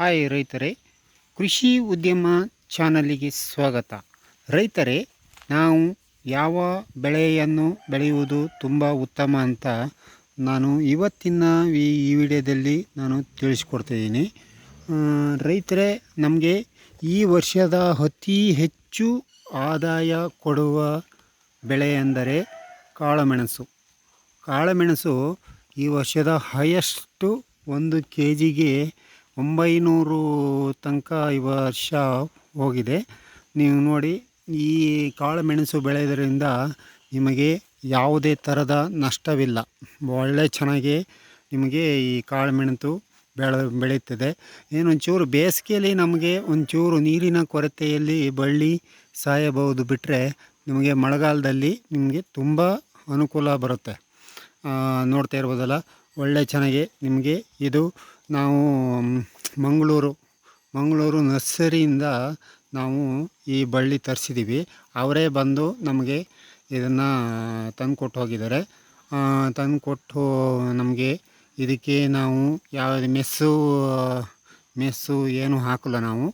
Hi ರೈತರೇ, ಕೃಷಿ ಉದ್ಯಮ ಚಾನಲಿಗೆ ಸ್ವಾಗತ. ರೈತರೇ, ನಾವು ಯಾವ ಬೆಳೆಯನ್ನು ಬೆಳೆಯುವುದು ತುಂಬ ಉತ್ತಮ ಅಂತ ನಾನು ಇವತ್ತಿನ ಈ ವಿಡಿಯೋದಲ್ಲಿ ನಾನು ತಿಳಿಸ್ಕೊಡ್ತಿದ್ದೀನಿ. ರೈತರೇ, ನಮಗೆ ಈ ವರ್ಷದ ಅತಿ ಹೆಚ್ಚು ಆದಾಯ ಕೊಡುವ ಬೆಳೆ ಎಂದರೆ ಕಾಳುಮೆಣಸು. ಕಾಳುಮೆಣಸು ಈ ವರ್ಷದ ಹೈಯೆಸ್ಟು ಒಂದು ಕೆ ಜಿಗೆ ಒಂಬೈನೂರು ತನಕ ಈ ವರ್ಷ ಹೋಗಿದೆ. ನೀವು ನೋಡಿ, ಈ ಕಾಳುಮೆಣಸು ಬೆಳೆಯೋದ್ರಿಂದ ನಿಮಗೆ ಯಾವುದೇ ಥರದ ನಷ್ಟವಿಲ್ಲ. ಒಳ್ಳೆ ಚೆನ್ನಾಗಿ ನಿಮಗೆ ಈ ಕಾಳುಮೆಣಸು ಬೆಳೆ, ಬೆಳೆಯುತ್ತದೆ. ಏನೊಂಚೂರು ಬೇಸಿಗೆಯಲ್ಲಿ ನಮಗೆ ಒಂಚೂರು ನೀರಿನ ಕೊರತೆಯಲ್ಲಿ ಬಳ್ಳಿ ಸಾಯಬಹುದು ಬಿಟ್ಟರೆ ನಿಮಗೆ ಮಳೆಗಾಲದಲ್ಲಿ ನಿಮಗೆ ತುಂಬ ಅನುಕೂಲ ಬರುತ್ತೆ. ನೋಡ್ತಾ ಇರ್ಬೋದಲ್ಲ, ಒಳ್ಳೆ ಚೆನ್ನಾಗಿ ನಿಮಗೆ ಇದು ನಾವು ಮಂಗಳೂರು ಮಂಗಳೂರು ನರ್ಸರಿಯಿಂದ ನಾವು ಈ ಬಳ್ಳಿ ತರಿಸಿದ್ದೀವಿ ಅವರೇ ಬಂದು ನಮಗೆ ಇದನ್ನು ತಂದುಕೊಟ್ಟು ಹೋಗಿದ್ದಾರೆ. ತಂದುಕೊಟ್ಟು ನಮಗೆ ಇದಕ್ಕೆ ನಾವು ಯಾವ ಮೆಸ್ಸು ಮೆಸ್ಸು ಏನು ಹಾಕಲ್ಲ ನಾವು.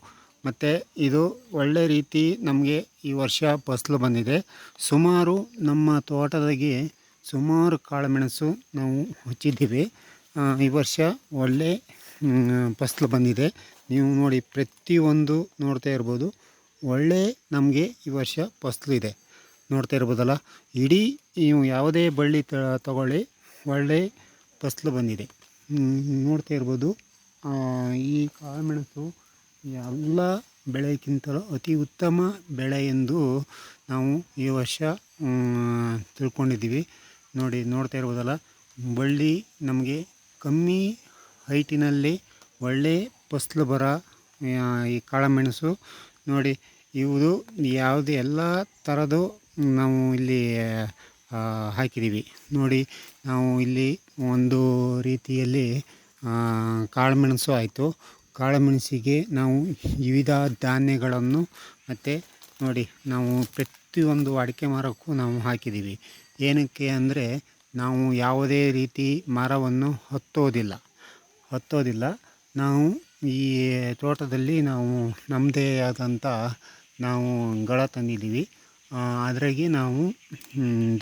ಮತ್ತು ಇದು ಒಳ್ಳೆ ರೀತಿ ನಮಗೆ ಈ ವರ್ಷ ಫಸಲು ಬಂದಿದೆ. ಸುಮಾರು ನಮ್ಮ ತೋಟದಾಗೆ ಸುಮಾರು ಕಾಳುಮೆಣಸು ನಾವು ಹಚ್ಚಿದ್ದೀವಿ. ಈ ವರ್ಷ ಒಳ್ಳೆ ಫಸಲು ಬಂದಿದೆ. ನೀವು ನೋಡಿ ಪ್ರತಿಯೊಂದು ನೋಡ್ತಾ ಇರ್ಬೋದು. ಒಳ್ಳೆ ನಮಗೆ ಈ ವರ್ಷ ಫಸ್ಲು ಇದೆ. ನೋಡ್ತಾ ಇರ್ಬೋದಲ್ಲ? ಇಡೀ ನೀವು ಯಾವುದೇ ಬಳ್ಳಿ ತ, ತಗೊಳ್ಳಿ, ಒಳ್ಳೆ ಫಸ್ಲು ಬಂದಿದೆ. ನೋಡ್ತಾ ಇರ್ಬೋದು. ಈ ಕಾಳುಮೆಣಸು ಎಲ್ಲ ಬೆಳೆಗಿಂತಲೂ ಅತಿ ಉತ್ತಮ ಬೆಳೆ ಎಂದು ನಾವು ಈ ವರ್ಷ ತಿಳ್ಕೊಂಡಿದ್ದೀವಿ. ನೋಡಿ, ನೋಡ್ತಾ ಇರ್ಬೋದಲ್ಲ? ಬಳ್ಳಿ ನಮಗೆ ಕಮ್ಮಿ ಹೈಟಿನಲ್ಲಿ ಒಳ್ಳೆ ಫಸ್ಲು ಬರೋ ಈ ಕಾಳುಮೆಣಸು. ನೋಡಿ, ಇವುದು ಯಾವುದು ಎಲ್ಲ ಥರದ್ದು ನಾವು ಇಲ್ಲಿ ಹಾಕಿದ್ದೀವಿ ನೋಡಿ, ನಾವು ಇಲ್ಲಿ ಒಂದು ರೀತಿಯಲ್ಲಿ ಕಾಳುಮೆಣಸು ಆಯಿತು. ಕಾಳುಮೆಣಸಿಗೆ ನಾವು ವಿವಿಧ ಧಾನ್ಯಗಳನ್ನು ಮತ್ತು ನೋಡಿ, ನಾವು ಪ್ರತಿಯೊಂದು ಅಡಿಕೆ ಮರಕ್ಕೂ ನಾವು ಹಾಕಿದ್ದೀವಿ ಏನಕ್ಕೆ ಅಂದರೆ, ನಾವು ಯಾವುದೇ ರೀತಿ ಮರವನ್ನು ಹತ್ತೋದಿಲ್ಲ. ಹತ್ತೋದಿಲ್ಲ. ನಾವು ಈ ತೋಟದಲ್ಲಿ ನಾವು ನಮ್ಮದೇ ಆದಂಥ ನಾವು ಗಳ ತಂದಿದ್ದೀವಿ. ಅದರಾಗಿ ನಾವು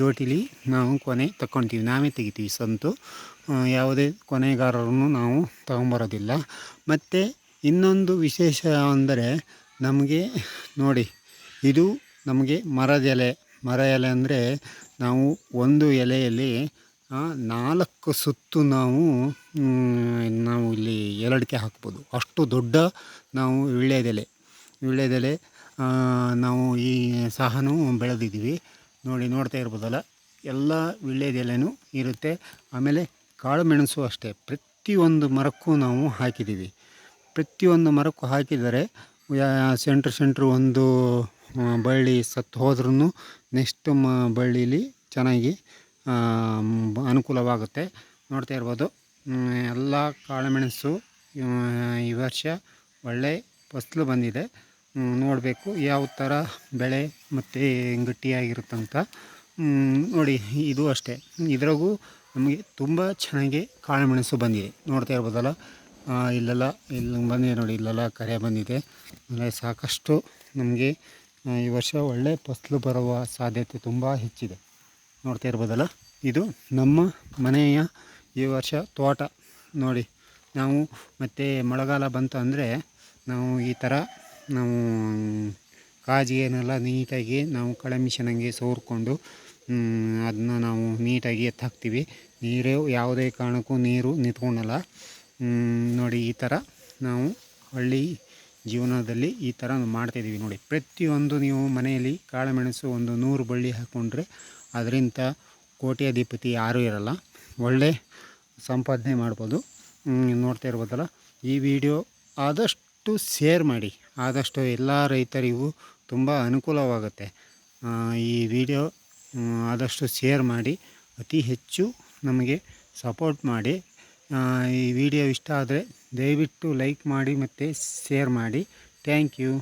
ದೋಟಿಲಿ ನಾವು ಕೊನೆ ತಗೊಳ್ತೀವಿ ನಾವೇ ತೆಗಿತೀವಿ ಸಂತು. ಯಾವುದೇ ಕೊನೆಗಾರರನ್ನು ನಾವು ತಗೊಂಬರೋದಿಲ್ಲ. ಮತ್ತು ಇನ್ನೊಂದು ವಿಶೇಷ ಅಂದರೆ ನಮಗೆ ನೋಡಿ, ಇದು ನಮಗೆ ಮರದ ಎಲೆ. ಮರ ಎಲೆ ಅಂದರೆ ನಾವು ಒಂದು ಎಲೆಯಲ್ಲಿ ನಾಲ್ಕು ಸುತ್ತು ನಾವು ನಾವು ಇಲ್ಲಿ ಎರಡಕ್ಕೆ ಹಾಕ್ಬೋದು. ಅಷ್ಟು ದೊಡ್ಡ ನಾವು ವೀಳ್ಯದೆಲೆ ವೀಳ್ಯದೆಲೆ ನಾವು ಈ ಸಹನೂ ಬೆಳೆದಿದ್ದೀವಿ. ನೋಡಿ, ನೋಡ್ತಾ ಇರ್ಬೋದಲ್ಲ, ಎಲ್ಲ ವೀಳ್ಯದೆಲೆನೂ ಇರುತ್ತೆ. ಆಮೇಲೆ ಕಾಳುಮೆಣಸು ಅಷ್ಟೇ. ಪ್ರತಿಯೊಂದು ಮರಕ್ಕೂ ನಾವು ಹಾಕಿದ್ದೀವಿ. ಪ್ರತಿಯೊಂದು ಮರಕ್ಕೂ ಹಾಕಿದರೆ ಸೆಂಟ್ರ್ ಸೆಂಟ್ರ್ ಒಂದು ಬಳ್ಳಿ ಸತ್ತು ಹೋದ್ರೂ ನೆಕ್ಸ್ಟ್, ಮ, ಬಳ್ಳಿಲಿ ಚೆನ್ನಾಗಿ ಅನುಕೂಲವಾಗುತ್ತೆ. ನೋಡ್ತಾ ಇರ್ಬೋದು. ಎಲ್ಲ ಕಾಳುಮೆಣಸು ಈ ವರ್ಷ ಒಳ್ಳೆ ಫಸಲು ಬಂದಿದೆ. ನೋಡಬೇಕು ಯಾವ ಥರ ಬೆಳೆ ಮತ್ತು ಗಟ್ಟಿಯಾಗಿರುತ್ತಂತ. ನೋಡಿ, ಇದು ಅಷ್ಟೇ. ಇದ್ರಾಗೂ ನಮಗೆ ತುಂಬ ಚೆನ್ನಾಗಿ ಕಾಳುಮೆಣಸು ಬಂದಿದೆ. ನೋಡ್ತಾ ಇರ್ಬೋದಲ್ಲ? ಇಲ್ಲೆಲ್ಲ, ಇಲ್ಲಿ ಬಂದಿದೆ ನೋಡಿ, ಇಲ್ಲೆಲ್ಲ ಕರೆ ಬಂದಿದೆ. ಅಂದರೆ ಸಾಕಷ್ಟು ನಮಗೆ ಈ ವರ್ಷ ಒಳ್ಳೆ ಫಸಲು ಬರುವ ಸಾಧ್ಯತೆ ತುಂಬ ಹೆಚ್ಚಿದೆ. ನೋಡ್ತಾ ಇರ್ಬೋದಲ್ಲ? ಇದು ನಮ್ಮ ಮನೆಯ ಈ ವರ್ಷ ತೋಟ. ನೋಡಿ, ನಾವು ಮತ್ತು ಮಳೆಗಾಲ ಬಂತು ಅಂದರೆ ನಾವು ಈ ಥರ ನಾವು ಕಾಜಿಗೆನೆಲ್ಲ ನೀಟಾಗಿ ನಾವು ಕಳೆ ಮಿಷನಂಗೆ ಸೋರ್ಕೊಂಡು ಅದನ್ನ ನಾವು ನೀಟಾಗಿ ಎತ್ತಾಕ್ತೀವಿ. ನೀರು ಯಾವುದೇ ಕಾರಣಕ್ಕೂ ನೀರು ನಿಂತ್ಕೊಳಲ್ಲ ನೋಡಿ, ಈ ಥರ ನಾವು ಹಳ್ಳಿ ಜೀವನದಲ್ಲಿ ಈ ಥರ ಮಾಡ್ತಾಯಿದ್ದೀವಿ ನೋಡಿ. ಪ್ರತಿಯೊಂದು ನೀವು ಮನೆಯಲ್ಲಿ ಕಾಳುಮೆಣಸು ಒಂದು ನೂರು ಬಳ್ಳಿ ಹಾಕ್ಕೊಂಡ್ರೆ ಅದರಿಂದ ಕೋಟ್ಯಾಧಿಪತಿ ಯಾರೂ ಇರಲ್ಲ. ಒಳ್ಳೆ ಸಂಪಾದನೆ ಮಾಡ್ಬೋದು. ನೋಡ್ತಾ ಇರ್ಬೋದಲ್ಲ. ಈ ವಿಡಿಯೋ ಆದಷ್ಟು ಶೇರ್ ಮಾಡಿ. ಆದಷ್ಟು ಎಲ್ಲ ರೈತರಿಗೂ ತುಂಬ ಅನುಕೂಲವಾಗುತ್ತೆ. ಈ ವಿಡಿಯೋ ಆದಷ್ಟು ಶೇರ್ ಮಾಡಿ. ಅತಿ ಹೆಚ್ಚು ನಮಗೆ ಸಪೋರ್ಟ್ ಮಾಡಿ. ಈ ವಿಡಿಯೋ ಇಷ್ಟ ಆದರೆ ದಯವಿಟ್ಟು ಲೈಕ್ ಮಾಡಿ ಮತ್ತು ಶೇರ್ ಮಾಡಿ. Thank you